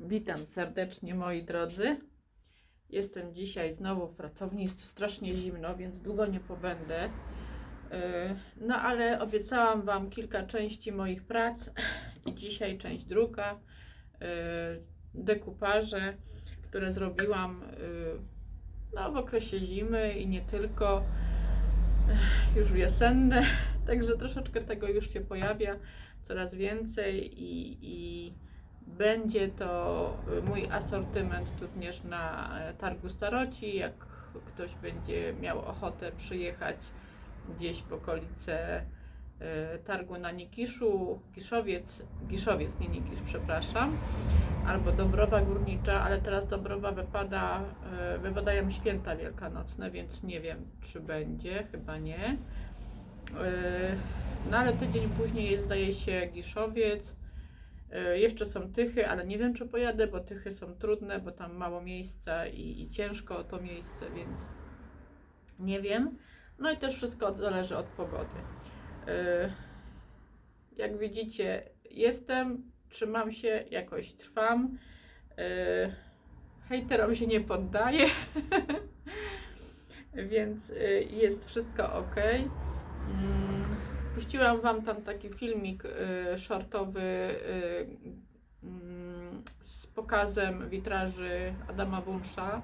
Witam serdecznie moi drodzy. Jestem dzisiaj znowu w pracowni. Jest strasznie zimno, więc długo nie pobędę. Yy, No ale obiecałam Wam kilka części moich prac i dzisiaj część druga. yy, Dekupaże, które zrobiłam yy, no, w okresie zimy i nie tylko. Już wiosenne, także troszeczkę tego już się pojawia coraz więcej i, i będzie to y, mój asortyment również na e, targu Staroci. Jak ktoś będzie miał ochotę przyjechać gdzieś w okolice e, targu na Nikiszu, Kiszowiec, Giszowiec, nie Nikisz, przepraszam, albo Dąbrowa Górnicza, ale teraz Dąbrowa wypada, e, wypadają święta wielkanocne, więc nie wiem, czy będzie, chyba nie. No ale tydzień później zdaje się, Giszowiec. E, Jeszcze są Tychy, ale nie wiem, czy pojadę, bo Tychy są trudne, bo tam mało miejsca i, i ciężko o to miejsce, więc nie wiem. No i też wszystko zależy od pogody. E, Jak widzicie, jestem, trzymam się, jakoś trwam. E, Hejterom się nie poddaję, więc jest wszystko ok. Puściłam Wam tam taki filmik y, shortowy y, mm, z pokazem witraży Adama Bunsza,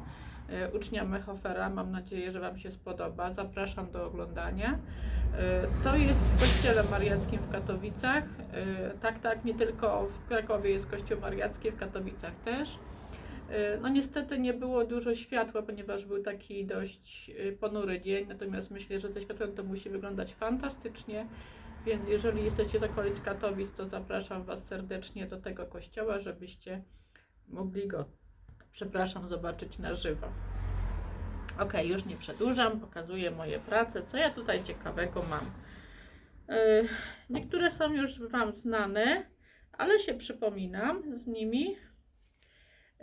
y, ucznia Mechofera. Mam nadzieję, że Wam się spodoba. Zapraszam do oglądania. Y, To jest w Kościele Mariackim w Katowicach. Y, Tak, tak, nie tylko w Krakowie jest Kościół Mariacki, w Katowicach też. Y, No niestety nie było dużo światła, ponieważ był taki dość y, ponury dzień, natomiast myślę, że ze światłem to musi wyglądać fantastycznie, więc jeżeli jesteście z okolic Katowic, to zapraszam Was serdecznie do tego kościoła, żebyście mogli go, przepraszam, zobaczyć na żywo. Ok, już nie przedłużam, pokazuję moje prace, co ja tutaj ciekawego mam. Y, Niektóre są już Wam znane, ale się przypominam z nimi.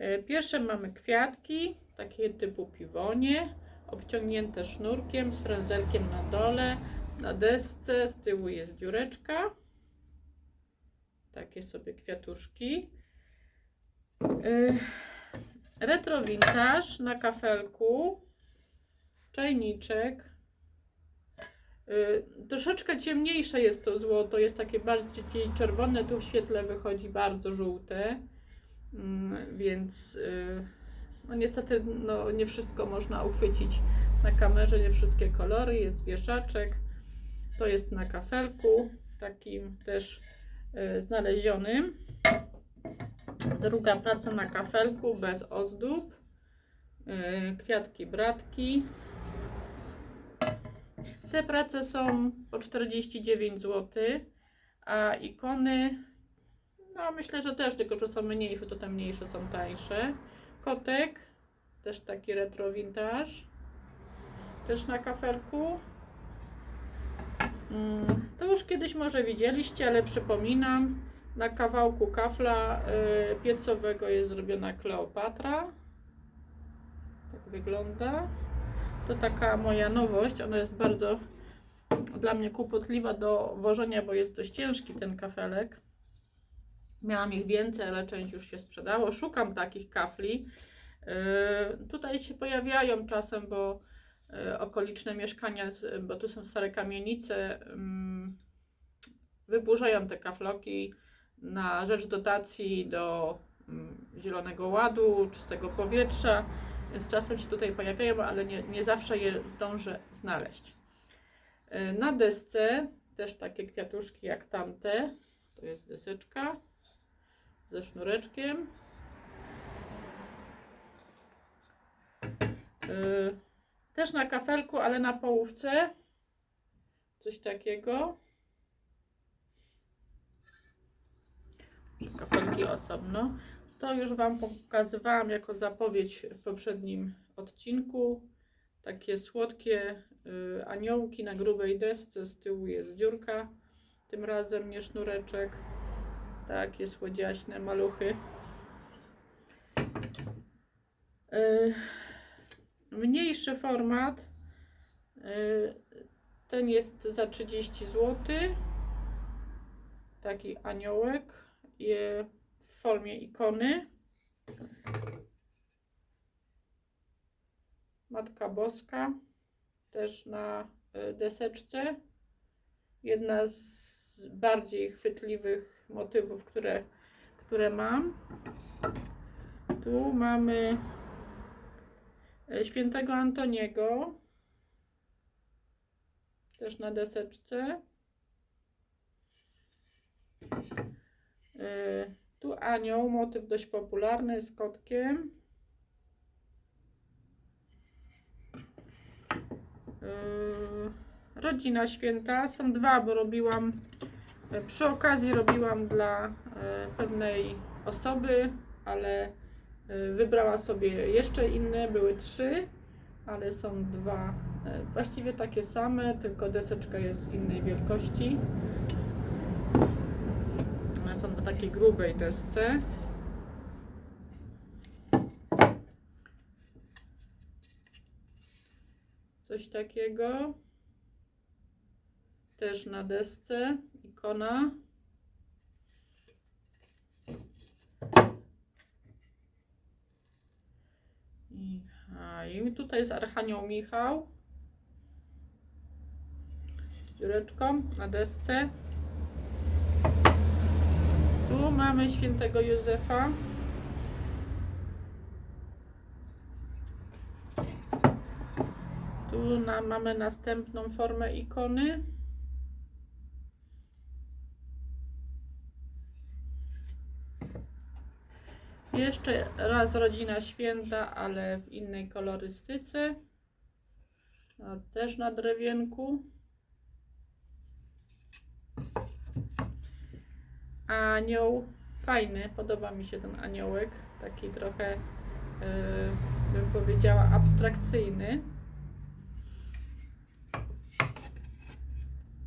E, Pierwsze mamy kwiatki, takie typu piwonie, obciągnięte sznurkiem z frędzelkiem na dole. Na desce z tyłu jest dziureczka. Takie sobie kwiatuszki. E, Retro vintage na kafelku. Czajniczek. E, Troszeczkę ciemniejsze jest to złoto, jest takie bardziej czerwone, tu w świetle wychodzi bardzo żółte. Mm, więc y, no niestety no, nie wszystko można uchwycić na kamerze, nie wszystkie kolory. Jest wieszaczek, to jest na kafelku, takim też y, znalezionym. Druga praca na kafelku bez ozdób. Y, Kwiatki bratki. Te prace są po 49 zł, a ikony no myślę, że też, tylko że są mniejsze, to te mniejsze są tańsze. Kotek, też taki retro vintage. Też na kafelku. Mm, To już kiedyś może widzieliście, ale przypominam. Na kawałku kafla y, piecowego jest zrobiona Kleopatra. Tak wygląda. To taka moja nowość. Ona jest bardzo dla mnie kłopotliwa do wożenia, bo jest dość ciężki ten kafelek. Miałam ich więcej, ale część już się sprzedało. Szukam takich kafli. Yy, tutaj się pojawiają czasem, bo yy, okoliczne mieszkania, yy, bo tu są stare kamienice, wyburzają te kafloki na rzecz dotacji do mm, Zielonego Ładu, czystego powietrza, więc czasem się tutaj pojawiają, ale nie, nie zawsze je zdążę znaleźć. Na desce też takie kwiatuszki jak tamte. To jest deseczka ze sznureczkiem. Yy, Też na kafelku, ale na połówce. Coś takiego. Kafelki osobno. To już Wam pokazywałam jako zapowiedź w poprzednim odcinku. Takie słodkie y, aniołki na grubej desce. Z tyłu jest dziurka. Tym razem nie sznureczek. Takie słodziaśne maluchy. Yy, Mniejszy format. yy, Ten jest za 30 zł. Taki aniołek. W formie ikony. Matka Boska też na y, deseczce. Jedna z bardziej chwytliwych motywów, które, które mam. Tu mamy y, świętego Antoniego też na deseczce. Y, Tu anioł, motyw dość popularny z kotkiem. Yy, Rodzina święta. Są dwa, bo robiłam e, przy okazji robiłam dla e, pewnej osoby, ale e, wybrała sobie jeszcze inne, były trzy, ale są dwa e, właściwie takie same, tylko deseczka jest innej wielkości. One są na takiej grubej desce. Coś takiego. Też na desce. Ikona. I, a, I tutaj jest Archanioł Michał. Z dziureczką na desce. Tu mamy świętego Józefa. Tu na, mamy następną formę ikony. Jeszcze raz rodzina święta, ale w innej kolorystyce. A też na drewienku. Anioł. Fajny, podoba mi się ten aniołek. Taki trochę, yy, bym powiedziała, abstrakcyjny.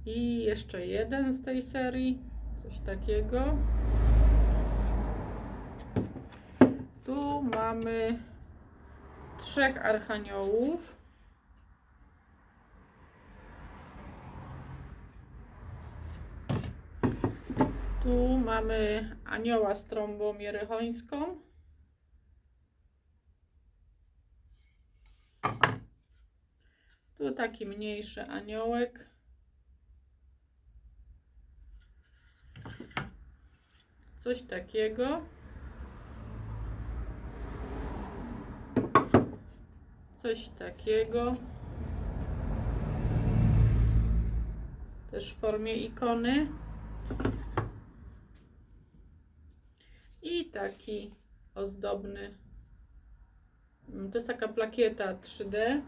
I jeszcze jeden z tej serii. Coś takiego. Tu mamy trzech archaniołów. Tu mamy anioła z trąbą jerychońską. Tu taki mniejszy aniołek. Coś takiego. Coś takiego. Też w formie ikony. I taki ozdobny. Mm, To jest taka plakieta 3D.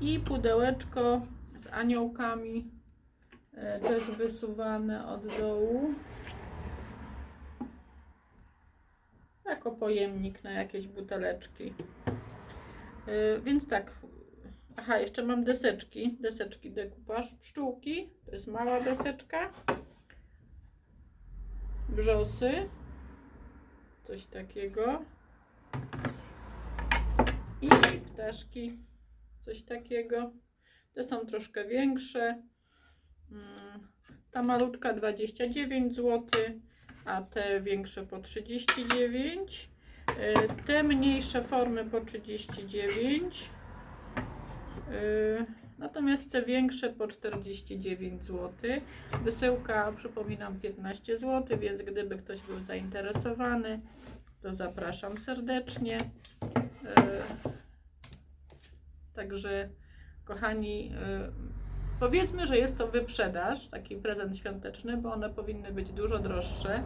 I pudełeczko z aniołkami. e, Też wysuwane od dołu. Jako pojemnik na jakieś buteleczki. E, Więc tak. Aha, jeszcze mam deseczki. Deseczki dekupaż pszczółki. To jest mała deseczka brzosy. Coś takiego. I ptaszki. Coś takiego. Te są troszkę większe. Mm, Ta malutka 29 zł, a te większe po 39. Y, Te mniejsze formy po 39. Y, Natomiast te większe po 49 zł. Wysyłka, przypominam, 15 zł, więc gdyby ktoś był zainteresowany, to zapraszam serdecznie. E, Także, kochani, powiedzmy, że jest to wyprzedaż, taki prezent świąteczny, bo one powinny być dużo droższe.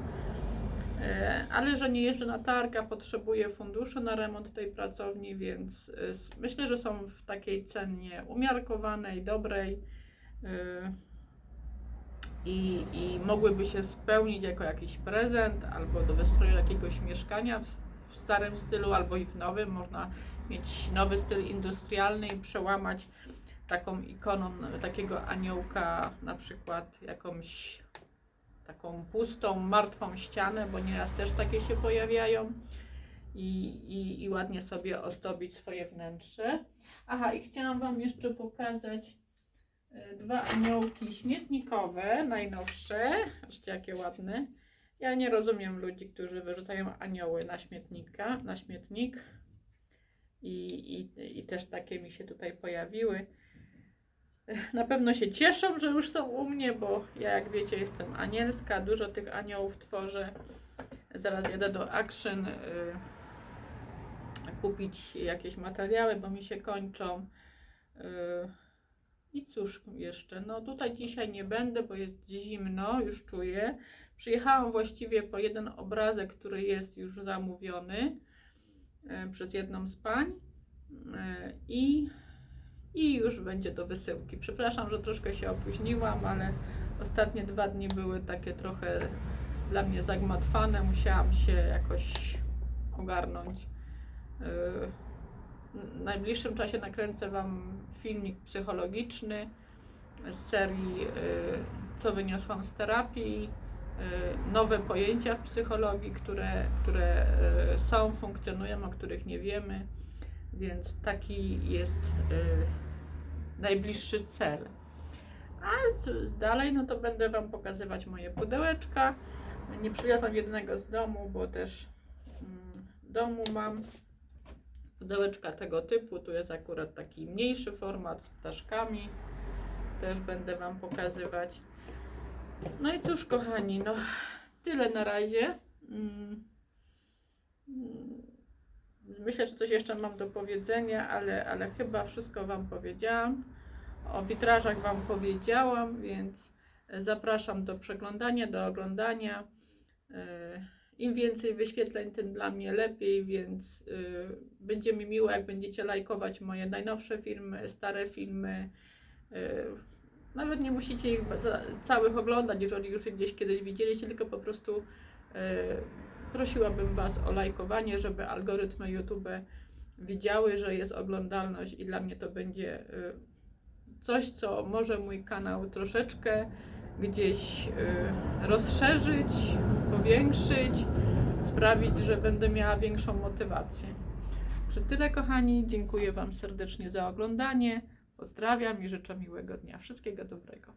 E, Ale że nie jeżdżę na targ, a potrzebuję funduszy na remont tej pracowni, więc e, myślę, że są w takiej cenie umiarkowanej, dobrej e, i, i mogłyby się spełnić jako jakiś prezent albo do wystroju jakiegoś mieszkania w starym stylu albo i w nowym. Można mieć nowy styl industrialny i przełamać taką ikoną takiego aniołka, na przykład jakąś taką pustą, martwą ścianę, bo nieraz też takie się pojawiają i, i, i ładnie sobie ozdobić swoje wnętrze. Aha, i chciałam Wam jeszcze pokazać e, dwa aniołki śmietnikowe, najnowsze, zobaczcie jakie ładne. Ja nie rozumiem ludzi, którzy wyrzucają anioły na śmietnika, na śmietnik. I, i, I też takie mi się tutaj pojawiły. Na pewno się cieszą, że już są u mnie, bo ja, jak wiecie, jestem anielska, dużo tych aniołów tworzę. Zaraz jadę do Action y, kupić jakieś materiały, bo mi się kończą. Y, I cóż jeszcze? No tutaj dzisiaj nie będę, bo jest zimno, już czuję. Przyjechałam właściwie po jeden obrazek, który jest już zamówiony y, przez jedną z pań. Y, I i już będzie do wysyłki. Przepraszam, że troszkę się opóźniłam, ale ostatnie dwa dni były takie trochę dla mnie zagmatwane. Musiałam się jakoś ogarnąć. Yy, W najbliższym czasie nakręcę Wam filmik psychologiczny z serii yy, Co wyniosłam z terapii. yy, Nowe pojęcia w psychologii, które, które są, funkcjonują, o których nie wiemy. Więc taki jest y, najbliższy cel. A dalej, no to będę Wam pokazywać moje pudełeczka. Nie przywiozłam jednego z domu, bo też mm, w domu mam pudełeczka tego typu. Tu jest akurat taki mniejszy format z ptaszkami. Też będę Wam pokazywać. No i cóż, kochani, no tyle na razie. Mm. Myślę, że coś jeszcze mam do powiedzenia, ale, ale chyba wszystko Wam powiedziałam. O witrażach Wam powiedziałam, więc zapraszam do przeglądania, do oglądania. E, Im więcej wyświetleń, tym dla mnie lepiej, więc e, będzie mi miło, jak będziecie lajkować moje najnowsze filmy, stare filmy. E, Nawet nie musicie ich całych oglądać, jeżeli już gdzieś kiedyś widzieliście, tylko po prostu e, prosiłabym Was o lajkowanie, żeby algorytmy YouTube wiedziały, że jest oglądalność i dla mnie to będzie y, coś, co może mój kanał troszeczkę gdzieś y, rozszerzyć, powiększyć, sprawić, że będę miała większą motywację. Że tyle, kochani. Dziękuję Wam serdecznie za oglądanie. Pozdrawiam i życzę miłego dnia. Wszystkiego dobrego.